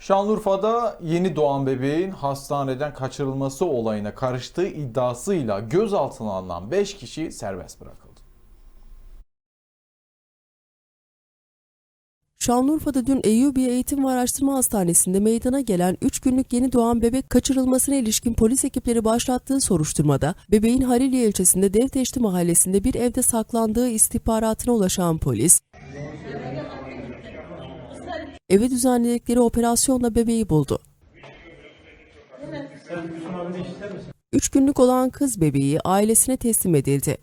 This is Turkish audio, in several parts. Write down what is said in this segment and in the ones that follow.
Şanlıurfa'da yeni doğan bebeğin hastaneden kaçırılması olayına karıştığı iddiasıyla gözaltına alınan 5 kişi serbest bırakıldı. Şanlıurfa'da dün Eyyubiye Eğitim ve Araştırma Hastanesi'nde meydana gelen 3 günlük yeni doğan bebek kaçırılmasına ilişkin polis ekipleri başlattığı soruşturmada bebeğin Hariliye ilçesinde Devteşti mahallesinde bir evde saklandığı istihbaratına ulaşan polis, eve düzenledikleri operasyonla bebeği buldu. Üç günlük olan kız bebeği ailesine teslim edildi.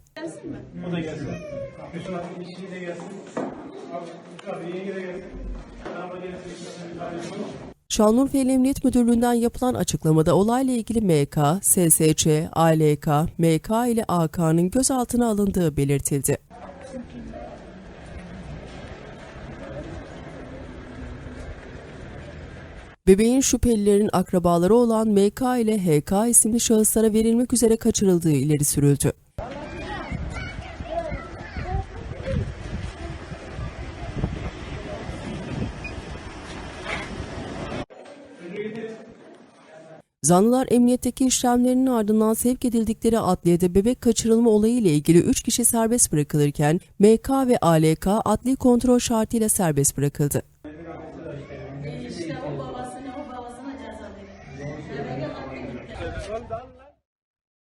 Şanlıurfa İl Emniyet Müdürlüğü'nden yapılan açıklamada olayla ilgili MK, SSC, ALK, MK ile AK'nın gözaltına alındığı belirtildi. Bebeğin şüphelilerin akrabaları olan MK ile HK isimli şahıslara verilmek üzere kaçırıldığı ileri sürüldü. Zanlılar emniyetteki işlemlerinin ardından sevk edildikleri adliyede bebek kaçırılma olayı ile ilgili 3 kişi serbest bırakılırken MK ve ALK adli kontrol şartıyla serbest bırakıldı babasını o babasına ceza verir. Devlete hakkı gitti.